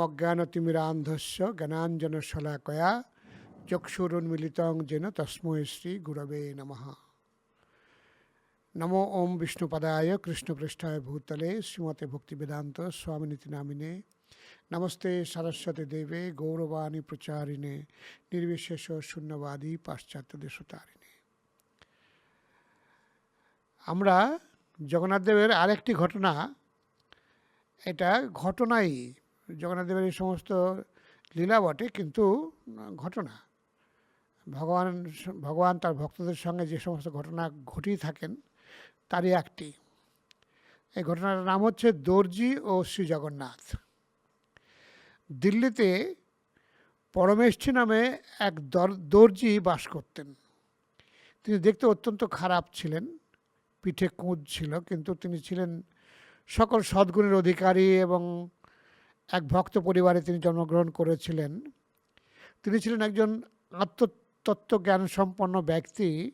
অজ্ঞানতিমিরান্ধস্য জ্ঞানাঞ্জন শলাকয়া চক্ষুরুন্মিলিতং যেন তস্মৈ শ্রী গুরবে নমঃ নমো ওম বিষ্ণুপদায় কৃষ্ণপৃষ্ঠায় ভূতলে শ্রীমতে ভক্তিবেদান্ত স্বামিনীতি নামিনে নমস্তে সরস্বতী দেবে গৌরবাণী প্রচারিণে নির্বিশেষ শূন্যবাদী পাশ্চাত্য দেশতারিণে আমরা জগন্নাথ দেবের আরেকটি ঘটনা, এটা ঘটনাই জগন্নাথ দেবের এই সমস্ত লীলা বটে, কিন্তু ঘটনা। ভগবান ভগবান তার ভক্তদের সঙ্গে যে সমস্ত ঘটনা ঘটিয়ে থাকেন, তারই একটি। এই ঘটনাটার নাম হচ্ছে দর্জি ও শ্রী জগন্নাথ। দিল্লিতে পরমেষ্ঠী নামে এক দর্জি বাস করতেন। তিনি দেখতে অত্যন্ত খারাপ ছিলেন, পিঠে কুঁজ ছিল, কিন্তু তিনি ছিলেন সকল সদ্গুণের অধিকারী এবং এক ভক্ত পরিবারে তিনি জন্মগ্রহণ করেছিলেন। তিনি ছিলেন একজন আত্মতত্ত্ব জ্ঞান সম্পন্ন ব্যক্তি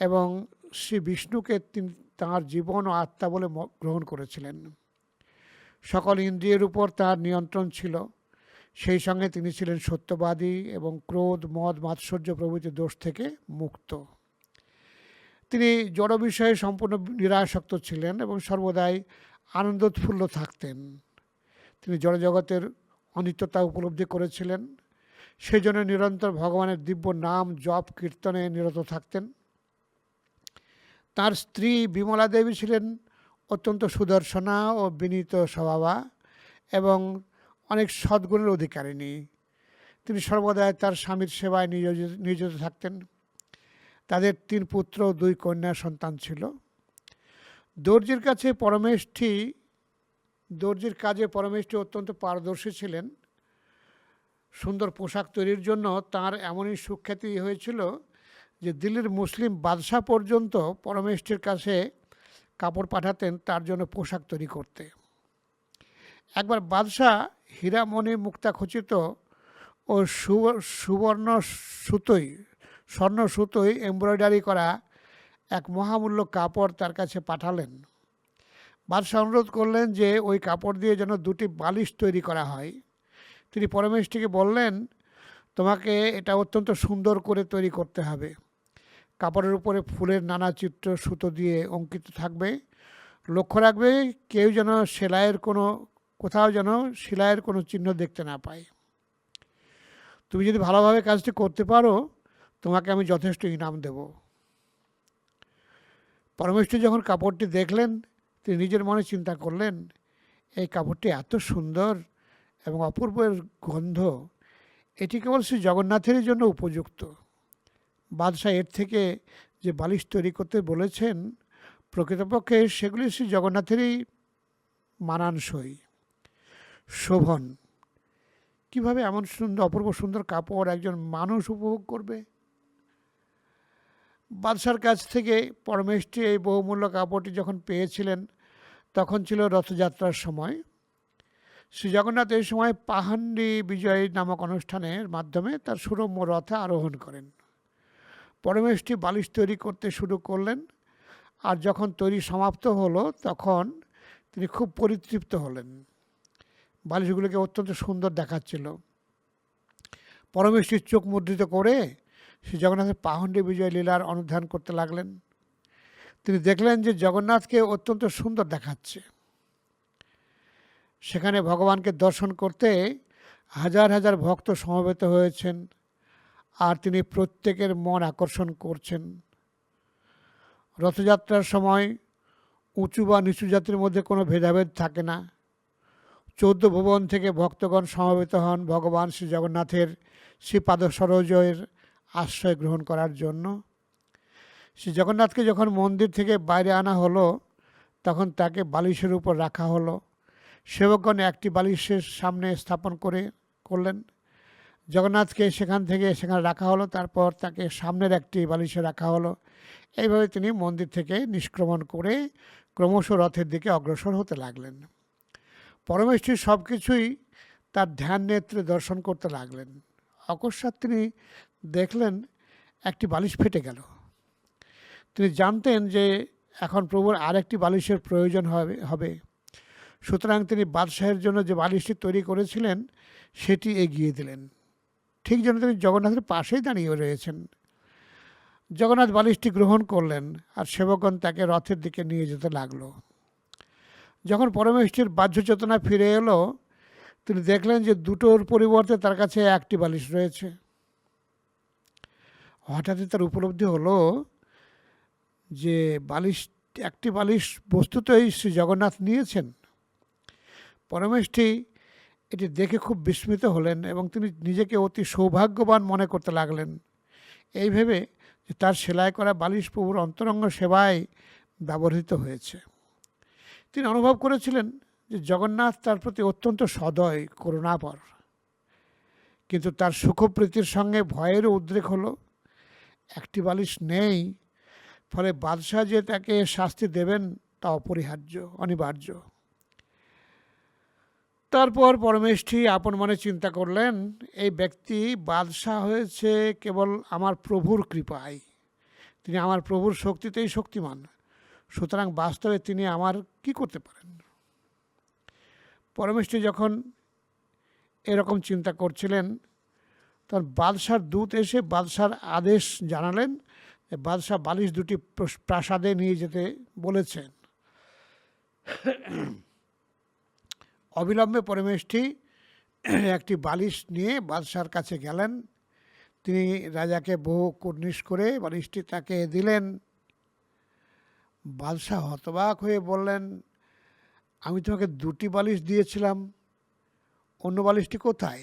এবং শ্রী বিষ্ণুকে তিনি তাঁর জীবন ও আত্মা বলে গ্রহণ করেছিলেন। সকল ইন্দ্রিয়ের উপর তার নিয়ন্ত্রণ ছিল। সেই সঙ্গে তিনি ছিলেন সত্যবাদী এবং ক্রোধ, মদ, মাৎসর্য প্রভৃতি দোষ থেকে মুক্ত। তিনি জড় বিষয়ে সম্পূর্ণ নিরাসক্ত ছিলেন এবং সর্বদাই আনন্দোৎফুল্ল থাকতেন। তিনি জড়জগতের অনিত্যতা উপলব্ধি করেছিলেন। সেই জন্য নিরন্তর ভগবানের দিব্য নাম, জপ, কীর্তনে নিরত থাকতেন। তার স্ত্রী বিমলা দেবী ছিলেন অত্যন্ত সুদর্শনা ও বিনীত স্বভাবা এবং অনেক সদ্গুণের অধিকারিণী। তিনি সর্বদাই তার স্বামীর সেবায় নিয়োজিত নিয়োজিত থাকতেন। তাদের তিন পুত্র দুই কন্যা সন্তান ছিল। দর্জির কাছে পরমেষ্ঠী দর্জির কাজে পরমেষ্ঠী অত্যন্ত পারদর্শী ছিলেন। সুন্দর পোশাক তৈরির জন্য তার এমনই সুখ্যাতি হয়েছিল যে দিল্লির মুসলিম বাদশাহ পর্যন্ত পরমেষ্ঠীর কাছে কাপড় পাঠাতেন তার জন্য পোশাক তৈরি করতে। একবার বাদশাহ হীরামণি মুক্তাখচিত ও সুবর্ণ সুতোই, স্বর্ণ সুতোই এমব্রয়ডারি করা এক মহামূল্য কাপড় তার কাছে পাঠালেন। বাদশাহ অনুরোধ করলেন যে ওই কাপড় দিয়ে যেন দুটি বালিশ তৈরি করা হয়। তিনি পরমেশটিকে বললেন, তোমাকে এটা অত্যন্ত সুন্দর করে তৈরি করতে হবে। কাপড়ের উপরে ফুলের নানা চিত্র, সুতো দিয়ে অঙ্কিত থাকবে। লক্ষ্য রাখবে, কেউ যেন সেলাইয়ের কোনো, কোথাও যেন সেলাইয়ের কোনো চিহ্ন দেখতে না পায়। তুমি যদি ভালোভাবে কাজটি করতে পারো, তোমাকে আমি যথেষ্ট ইনাম দেব। পরমেশ্বর যখন কাপড়টি দেখলেন তিনি নিজের মনে চিন্তা করলেন, এই কাপড়টি এত সুন্দর এবং অপূর্বের গন্ধ, এটি কেবল শ্রী জগন্নাথেরই জন্য উপযুক্ত। বাদশাহ এর থেকে যে বালিশ তৈরি করতে বলেছেন, প্রকৃতপক্ষে সেগুলি শ্রী জগন্নাথেরই মানানসই। শোভন, কীভাবে এমন সুন্দর, অপূর্ব সুন্দর কাপড় একজন মানুষ উপভোগ করবে? বাদশার কাছ থেকে পরমেশটি এই বহুমূল্য কাপড়টি যখন পেয়েছিলেন, তখন ছিল রথযাত্রার সময়। শ্রী জগন্নাথ এই সময় পাহান্ডি বিজয় নামক অনুষ্ঠানের মাধ্যমে তার সুরম্য রথে আরোহণ করেন। পরমেশটি বালিশ তৈরি করতে শুরু করলেন আর যখন তৈরি সমাপ্ত হলো, তখন তিনি খুব পরিতৃপ্ত হলেন। বালিশগুলোকে অত্যন্ত সুন্দর দেখাচ্ছিল। পরমেশটির চোখ মুদ্রিত করে শ্রী জগন্নাথের পাহণ্ডী বিজয় লীলার অনুধান করতে লাগলেন। তিনি দেখলেন যে জগন্নাথকে অত্যন্ত সুন্দর দেখাচ্ছে। সেখানে ভগবানকে দর্শন করতে হাজার হাজার ভক্ত সমবেত হয়েছেন আর তিনি প্রত্যেকের মন আকর্ষণ করছেন। রথযাত্রার সময় উঁচু বা নিচু জাতির মধ্যে কোনো ভেদাভেদ থাকে না। চৌদ্দ ভুবন থেকে ভক্তগণ সমবেত হন ভগবান শ্রী জগন্নাথের শ্রীপাদ সরোজয়ের আশ্রয় গ্রহণ করার জন্য। শ্রী জগন্নাথকে যখন মন্দির থেকে বাইরে আনা হলো, তখন তাকে বালিশের উপর রাখা হলো। সেবকগণ একটি বালিশের সামনে স্থাপন করে করলেন। জগন্নাথকে সেখান থেকে সেখানে রাখা হলো, তারপর তাকে সামনের একটি বালিশে রাখা হলো। এইভাবে তিনি মন্দির থেকে নিষ্ক্রমণ করে ক্রমশ রথের দিকে অগ্রসর হতে লাগলেন। পরমেশ্বরী সব কিছুই তার ধ্যান নেত্রে দর্শন করতে লাগলেন। অকস্মাৎ তিনি দেখলেন একটি বালিশ ফেটে গেল। তিনি জানতেন যে এখন প্রভুর আরেকটি বালিশের প্রয়োজন হবে হবে। সুতরাং তিনি বাদশাহের জন্য যে বালিশটি তৈরি করেছিলেন, সেটি এগিয়ে দিলেন। ঠিক যেন তিনি জগন্নাথের পাশেই দাঁড়িয়ে রয়েছেন। জগন্নাথ বালিশটি গ্রহণ করলেন আর সেবকগণ তাকে রথের দিকে নিয়ে যেতে লাগল। যখন পরমেষ্ঠীর বাহ্য চেতনা ফিরে এলো, তিনি দেখলেন যে দুটোর পরিবর্তে তার কাছে একটি বালিশ রয়েছে। হঠাৎই তার উপলব্ধি হলো যে বালিশ, একটি বালিশ বস্তুতই শ্রী জগন্নাথ নিয়েছেন। পরমেষ্ঠী এটি দেখে খুব বিস্মিত হলেন এবং তিনি নিজেকে অতি সৌভাগ্যবান মনে করতে লাগলেন। এই ভেবে যে তার সেলাই করা বালিশ প্রভুর অন্তরঙ্গ সেবায় ব্যবহৃত হয়েছে। তিনি অনুভব করেছিলেন যে জগন্নাথ তার প্রতি অত্যন্ত সদয়, করুণাপর। কিন্তু তার সুখপ্রীতির সঙ্গে ভয়েরও উদ্রেক হলো। একটি বালিশ নেই, ফলে বাদশাহ যে তাকে শাস্তি দেবেন তা অপরিহার্য, অনিবার্য। তারপর পরমেষ্ঠী আপন মনে চিন্তা করলেন, এই ব্যক্তি বাদশাহ হয়েছে কেবল আমার প্রভুর কৃপায়। তিনি আমার প্রভুর শক্তিতেই শক্তিমান। সুতরাং বাস্তবে তিনি আমার কি করতে পারেন? পরমেষ্ঠী যখন এরকম চিন্তা করছিলেন তখন বাদশার দূত এসে বাদশার আদেশ জানালেন বাদশাহ বালিশ দুটি প্রাসাদে নিয়ে যেতে বলেছেন। অবিলম্বে পরমেষ্ঠী একটি বালিশ নিয়ে বাদশার কাছে গেলেন। তিনি রাজাকে বহু কুর্নিশ করে বালিশটি তাকে দিলেন। বাদশাহ হতবাক হয়ে বললেন, আমি তোমাকে দুটি বালিশ দিয়েছিলাম, অন্য বালিশটি কোথায়?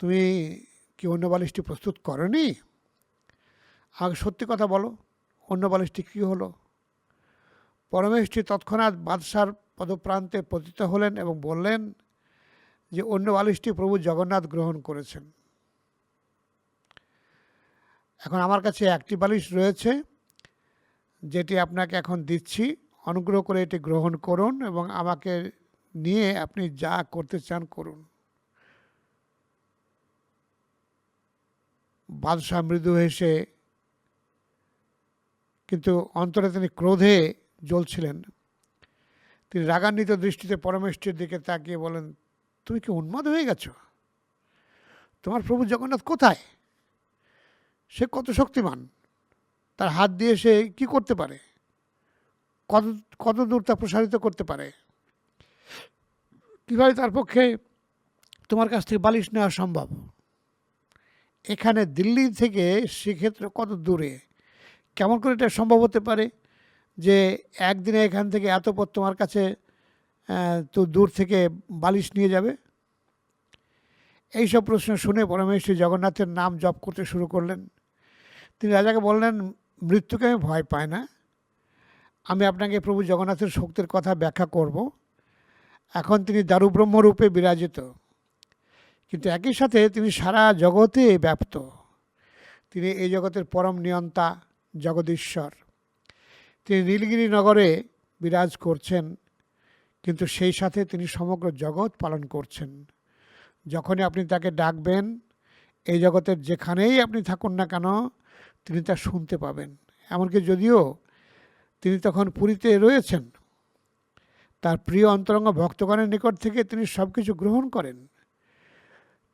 তুমি কি অন্য বালিশটি প্রস্তুত করনি? আগে সত্যি কথা বলো, অন্য বালিশটি কী হলো? পরমেশটি তৎক্ষণাৎ বাদশার পদপ্রান্তে পতিত হলেন এবং বললেন যে, অন্য বালিশটি প্রভু জগন্নাথ গ্রহণ করেছেন। এখন আমার কাছে একটি বালিশ রয়েছে, যেটি আপনাকে এখন দিচ্ছি। অনুগ্রহ করে এটি গ্রহণ করুন এবং আমাকে নিয়ে আপনি যা করতে চান করুন। বাদশাহ মৃদু হেসে, কিন্তু অন্তরে তিনি ক্রোধে জ্বলছিলেন। তিনি রাগান্বিত দৃষ্টিতে পরমেষ্ঠীর দিকে তাকিয়ে বলেন, তুমি কি উন্মাদ হয়ে গেছো? তোমার প্রভু জগন্নাথ কোথায়? সে কত শক্তিমান। তার হাত দিয়ে সে কি করতে পারে? কত কত দূর তা প্রসারিত করতে পারে? কীভাবে তার পক্ষে তোমার কাছ থেকে বালিশ নেওয়া সম্ভব? এখানে দিল্লি থেকে শ্রীক্ষেত্র কত দূরে? কেমন করে এটা সম্ভব হতে পারে যে একদিনে এখান থেকে এত পথ তোমার কাছে তো দূর থেকে বালিশ নিয়ে যাবে? এইসব প্রশ্ন শুনে পরমেশ্বরী জগন্নাথের নাম জপ করতে শুরু করলেন। তিনি রাজাকে বললেন, মৃত্যুকে আমি ভয় পাই না। আমি আপনাকে প্রভু জগন্নাথের শক্তির কথা ব্যাখ্যা করব। এখন তিনি দারুব্রহ্মরূপে বিরাজিত। কিন্তু একই সাথে তিনি সারা জগতে ব্যাপ্ত। তিনি এই জগতের পরম নিয়ন্তা, জগদীশ্বর। তিনি নীলগিরি নগরে বিরাজ করছেন, কিন্তু সেই সাথে তিনি সমগ্র জগৎ পালন করছেন। যখনই আপনি তাকে ডাকবেন, এই জগতের যেখানেই আপনি থাকুন না কেন, তিনি তা শুনতে পাবেন। এমনকি যদিও তিনি তখন পুরীতে রয়েছেন, তার প্রিয় অন্তরঙ্গ ভক্তগণের নিকট থেকে তিনি সব কিছু গ্রহণ করেন।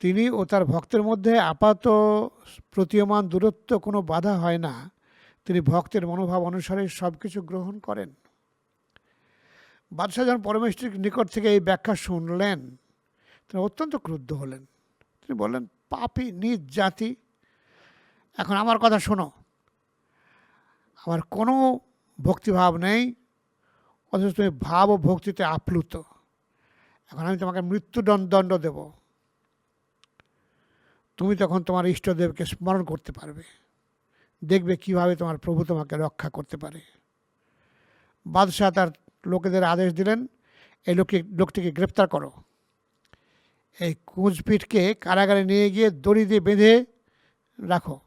তিনি ও তার ভক্তের মধ্যে আপাত প্রতীয়মান দূরত্ব কোনো বাধা হয় না। তিনি ভক্তের মনোভাব অনুসারে সব কিছু গ্রহণ করেন। বাদশাহ যখন পরমেশ্বরীর নিকট থেকে এই ব্যাখ্যা শুনলেন, তিনি অত্যন্ত ক্রুদ্ধ হলেন। তিনি বললেন, পাপি, নিজ জাতি। এখন আমার কথা শোনো। আমার কোনো ভক্তিভাব নেই, অথচ তুমি ভাব ও ভক্তিতে আপ্লুত। এখন আমি তোমাকে মৃত্যুদণ্ড দণ্ড দেব। তুমি তখন তোমার ইষ্টদেবকে স্মরণ করতে পারবে। দেখবে কীভাবে তোমার প্রভু তোমাকে রক্ষা করতে পারে। বাদশাহ তার লোকেদের আদেশ দিলেন, এই লোককে, লোকটিকে গ্রেপ্তার করো। এই কুঁজপিঠকে কারাগারে নিয়ে গিয়ে দড়ি দিয়ে বেঁধে রাখো।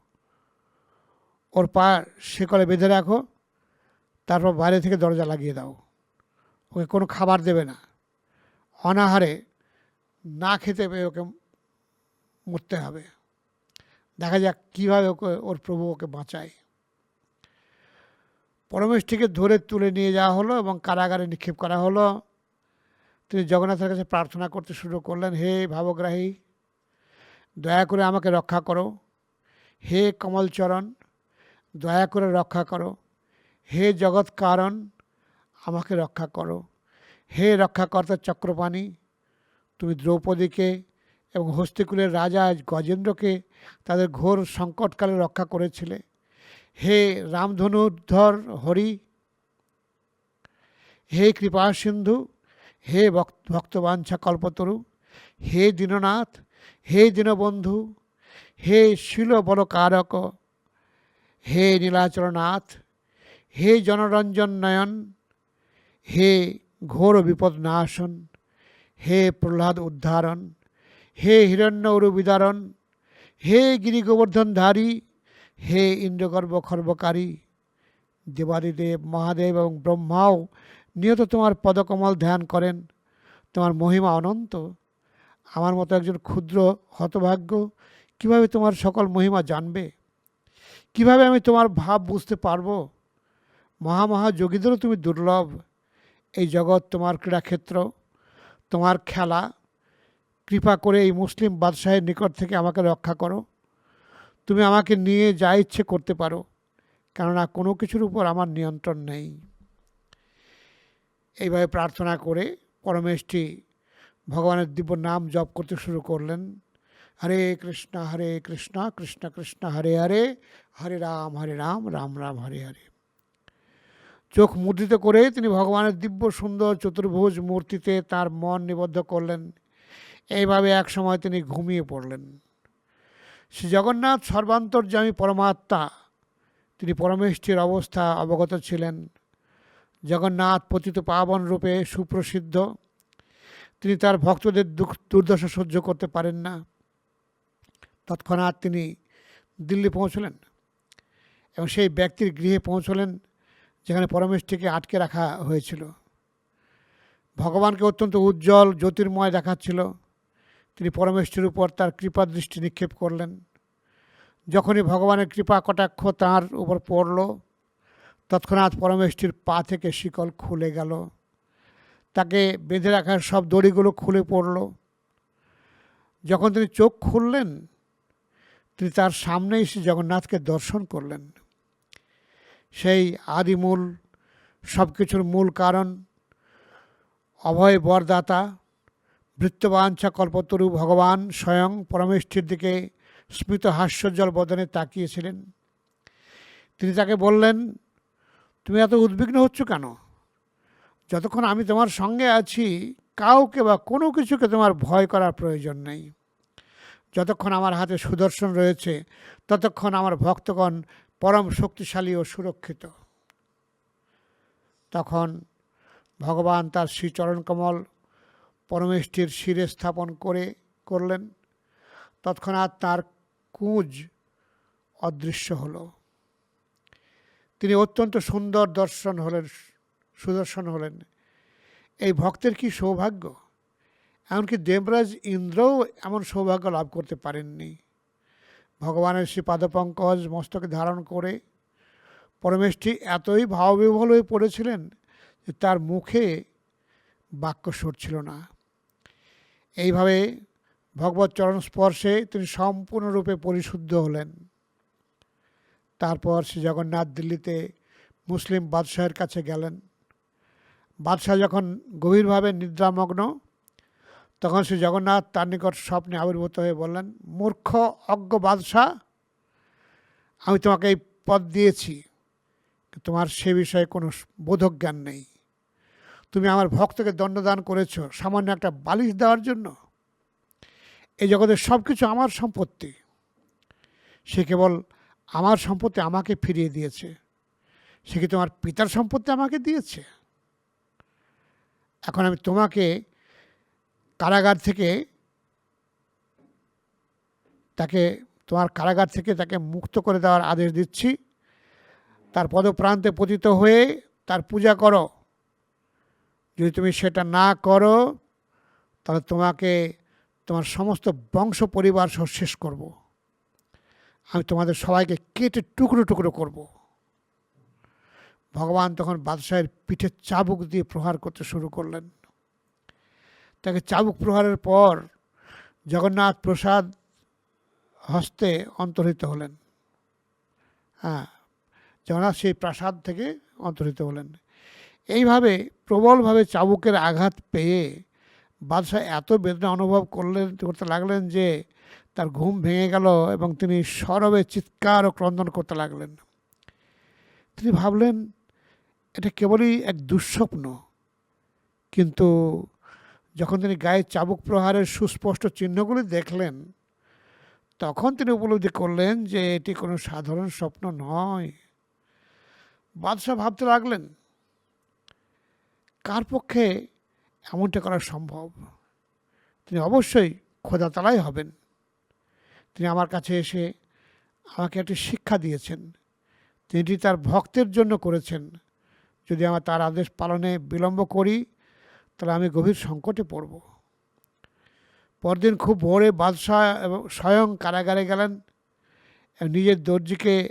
ওর পা শেকলে বেঁধে রাখো। তারপর বাইরে থেকে দরজা লাগিয়ে দাও। ওকে কোনো খাবার দেবে না। অনাহারে না খেতে পেয়ে ওকে মরতে হবে। দেখা যাক কীভাবে ওকে, ওর প্রভু ওকে বাঁচায়। পরমেশটিকে ধরে তুলে নিয়ে যাওয়া হলো এবং কারাগারে নিক্ষেপ করা হলো। তিনি জগন্নাথের কাছে প্রার্থনা করতে শুরু করলেন, হে ভাবগ্রাহী, দয়া করে আমাকে রক্ষা করো। হে কমলচরণ, দয়া করে রক্ষা করো। হে জগৎ কারণ আমাকে রক্ষা করো। হে রক্ষাকর্তা চক্রপাণী, তুমি দ্রৌপদীকে এবং হস্তিকুলের রাজা গজেন্দ্রকে তাদের ঘোর সংকটকালে রক্ষা করেছিলে। হে রামধনুধর হরি, হে কৃপা সিন্ধু হে ভক্তবাঞ্ছা কল্পতরু, হে দীননাথ, হে দীনবন্ধু, হে শিল বল কারক হে নীলাচলনাথ, হে জনরঞ্জন নয়ন, হে ঘোর বিপদ নাশন হে প্রহ্লাদ উদ্ধারণ। হে হিরণ্য বিদারণ হে গিরি গোবর্ধনধারী হে ইন্দ্রগর্ভ খর্বকারী দেবাদিদেব, মহাদেব এবং ব্রহ্মাও নিয়ত তোমার পদকমল ধ্যান করেন। তোমার মহিমা অনন্ত। আমার মতো একজন ক্ষুদ্র হতভাগ্য কীভাবে তোমার সকল মহিমা জানবে? কীভাবে আমি তোমার ভাব বুঝতে পারব? মহামহা যোগীদেরও তুমি দুর্লভ। এই জগৎ তোমার ক্রীড়াক্ষেত্র, তোমার খেলা কৃপা করে এই মুসলিম বাদশাহের নিকট থেকে আমাকে রক্ষা করো। তুমি আমাকে নিয়ে যা ইচ্ছে করতে পারো, কেননা কোনো কিছুর উপর আমার নিয়ন্ত্রণ নেই। এইভাবে প্রার্থনা করে পরমেশটি ভগবানের দিব্য নাম জপ করতে শুরু করলেন। হরে কৃষ্ণ হরে কৃষ্ণ কৃষ্ণ কৃষ্ণ, হরে হরে হরে রাম হরে রাম রাম রাম, হরে হরে। চোখ মুদ্রিত করে তিনি ভগবানের দিব্য সুন্দর চতুর্ভুজ মূর্তিতে তার মন নিবদ্ধ করলেন। এইভাবে এক সময় তিনি ঘুমিয়ে পড়লেন। শ্রী জগন্নাথ, সর্বান্তর্যামী পরমাত্মা। তিনি পরমেষ্ঠীর অবস্থা অবগত ছিলেন। জগন্নাথ পতিত পাবন রূপে সুপ্রসিদ্ধ। তিনি তার ভক্তদের দুঃখ, দুর্দশা সহ্য করতে পারেন না। তৎক্ষণাৎ তিনি দিল্লি পৌঁছলেন এবং সেই ব্যক্তির গৃহে পৌঁছলেন, যেখানে পরমেশটিকে আটকে রাখা হয়েছিল। ভগবানকে অত্যন্ত উজ্জ্বল, জ্যোতির্ময় দেখাচ্ছিল। তিনি পরমেষ্ঠীর উপর তার কৃপা দৃষ্টি নিক্ষেপ করলেন। যখনই ভগবানের কৃপা কটাক্ষ তাঁর উপর পড়ল, তৎক্ষণাৎ পরমেষ্ঠীর পা থেকে শিকল খুলে গেল। তাকে বেঁধে রাখার সব দড়িগুলো খুলে পড়ল। যখন তিনি চোখ খুললেন, তিনি তার সামনে এসে জগন্নাথকে দর্শন করলেন। সেই আদিমূল সব কিছুর মূল কারণ অভয় বরদাতা বৃত্তবাঞ্ছা কল্পতরু ভগবান স্বয়ং পরমেষ্ঠীর দিকে স্মিত হাস্যজ্জ্বল বদনে তাকিয়েছিলেন। তিনি তাকে বললেন, তুমি এত উদ্বিগ্ন হচ্ছ কেন? যতক্ষণ আমি তোমার সঙ্গে আছি, কাউকে বা কোনো কিছুকে তোমার ভয় করার প্রয়োজন নেই। যতক্ষণ আমার হাতে সুদর্শন রয়েছে, ততক্ষণ আমার ভক্তগণ পরম শক্তিশালী ও সুরক্ষিত। তখন ভগবান তার শ্রীচরণকমল পরমেষ্ঠীর শিরে স্থাপন করে করলেন। তৎক্ষণাৎ তার কুঁজ অদৃশ্য হল। তিনি অত্যন্ত সুন্দর দর্শন হলেন, সুদর্শন হলেন। এই ভক্তের কি সৌভাগ্য? এমনকি দেবরাজ ইন্দ্রও এমন সৌভাগ্য লাভ করতে পারেননি। ভগবানের শ্রী পাদপঙ্কজ মস্তকে ধারণ করে পরমেশটি এতই ভাববিহ্বল হয়ে পড়েছিলেন যে তার মুখে বাক্য সরছিল না। এইভাবে ভগবত চরণ স্পর্শে তিনি সম্পূর্ণরূপে পরিশুদ্ধ হলেন। তারপর শ্রী জগন্নাথ দিল্লিতে মুসলিম বাদশাহের কাছে গেলেন। বাদশাহ যখন গভীরভাবে নিদ্রামগ্ন, তখন শ্রী জগন্নাথ তার নিকট স্বপ্নে আবির্ভূত হয়ে বললেন, মূর্খ, অজ্ঞ বাদশাহ, আমি তোমাকে এই পদ দিয়েছি। তোমার সে বিষয়ে কোনো বোধক জ্ঞান নেই। তুমি আমার ভক্তকে দণ্ডদান করেছ, সামান্য একটা বালিশ দেওয়ার জন্য? এই জগতের সব কিছু আমার সম্পত্তি। সে কেবল আমার সম্পত্তি আমাকে ফিরিয়ে দিয়েছে। সে কি তোমার পিতার সম্পত্তি আমাকে দিয়েছে? এখন আমি তোমাকে কারাগার থেকে তাকে, তোমার কারাগার থেকে তাকে মুক্ত করে দেওয়ার আদেশ দিচ্ছি। তার পদপ্রান্তে পতিত হয়ে তার পূজা করো। যদি তুমি সেটা না করো, তাহলে তোমাকে, তোমার সমস্ত বংশ পরিবার সহ শেষ করব। আমি তোমাদের সবাইকে কেটে টুকরো টুকরো করব। ভগবান তখন বাদশাহের পিঠে চাবুক দিয়ে প্রহার করতে শুরু করলেন। তাকে চাবুক প্রহারের পর জগন্নাথ প্রসাদ হস্তে অন্তর্হিত হলেন। হ্যাঁ জগন্নাথ সেই প্রাসাদ থেকে অন্তর্হিত হলেন। এইভাবে প্রবলভাবে চাবুকের আঘাত পেয়ে বাদশাহ এত বেদনা অনুভব করলেন, করতে লাগলেন যে তার ঘুম ভেঙে গেল এবং তিনি সরবে চিৎকার ও ক্রন্দন করতে লাগলেন। তিনি ভাবলেন, এটা কেবলই এক দুঃস্বপ্ন। কিন্তু যখন তিনি গায়ে চাবুক প্রহারের সুস্পষ্ট চিহ্নগুলি দেখলেন, তখন তিনি উপলব্ধি করলেন যে এটি কোনো সাধারণ স্বপ্ন নয়। বাদশাহ ভাবতে লাগলেন কার পক্ষে এমনটা করা সম্ভব? তিনি অবশ্যই খোদা তালাই হবেন। তিনি আমার কাছে এসে আমাকে একটি শিক্ষা দিয়েছেন। তিনি তার ভক্তের জন্য করেছেন, যদি আমার তার আদেশ পালনে বিলম্ব করি, তাহলে আমি গভীর সংকটে পড়ব। পরদিন খুব ভোরে বাদশাহ এবং স্বয়ং কারাগারে গেলেন। নিজের দর্জিকে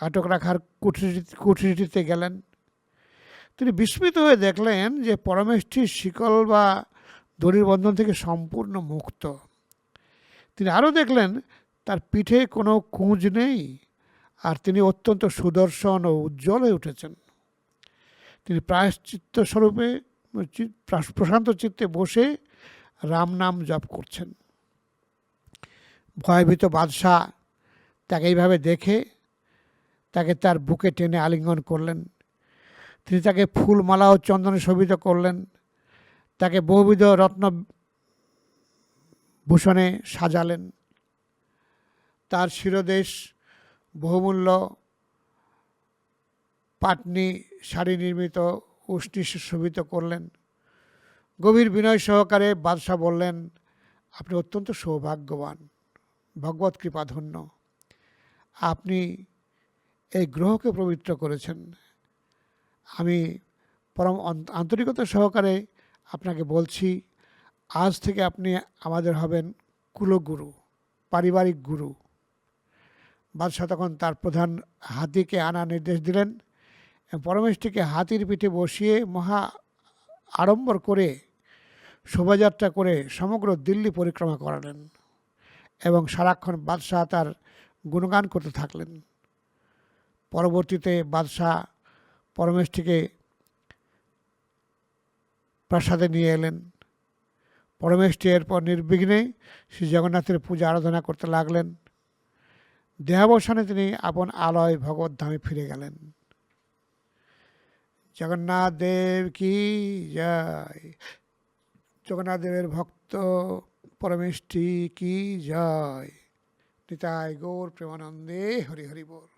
আটক রাখার কুঠরি কুঠরিটিতে গেলেন। তিনি বিস্মিত হয়ে দেখলেন যে পরমেষ্ঠির শিকল বা দড়ির বন্ধন থেকে সম্পূর্ণ মুক্ত। তিনি আরও দেখলেন, তার পিঠে কোনো কুঁজ নেই আর তিনি অত্যন্ত সুদর্শন ও উজ্জ্বল হয়ে উঠেছেন। তিনি প্রায়শ্চিত্ত স্বরূপে প্রশান্ত চিত্তে বসে রাম নাম জপ করছেন। ভয়ভীত বাদশাহ তাকে এইভাবে দেখে তাকে তার বুকে টেনে আলিঙ্গন করলেন। তিনি তাকে ফুলমালা ও চন্দনে শোভিত করলেন। তাকে বহুবিধ রত্ন ভূষণে সাজালেন। তার শিরদেশ, বহুমূল্য পাটনি শাড়ি নির্মিত উষ্ণি শোভিত করলেন। গভীর বিনয় সহকারে বাদশাহ বললেন, আপনি অত্যন্ত সৌভাগ্যবান। ভগবত কৃপাধন্য আপনি এই গ্রহকে পবিত্র করেছেন। আমি পরম আন্তরিকতা সহকারে আপনাকে বলছি, আজ থেকে আপনি আমাদের হবেন কুলগুরু, পারিবারিক গুরু। বাদশাহ তখন তার প্রধান হাতিকে আনার নির্দেশ দিলেন পরমেশটিকে হাতির পিঠে বসিয়ে মহা আড়ম্বর করে শোভাযাত্রা করে সমগ্র দিল্লি পরিক্রমা করালেন এবং সারাক্ষণ বাদশাহ তার গুণগান করতে থাকলেন। পরবর্তীতে বাদশাহ পরমেশটিকে প্রাসাদে নিয়ে এলেন। পরমেশটি এরপর নির্বিঘ্নে শ্রী জগন্নাথের পূজা আরাধনা করতে লাগলেন। দেহাবসানে তিনি আপন আলয় ভগবত ধামে ফিরে গেলেন। জগন্নাথ দেব কি জয়? জগন্নাথ দেবের ভক্ত পরমেষ্ঠি কি জয়? নিতাই গৌর প্রেমানন্দে হরি হরি বল।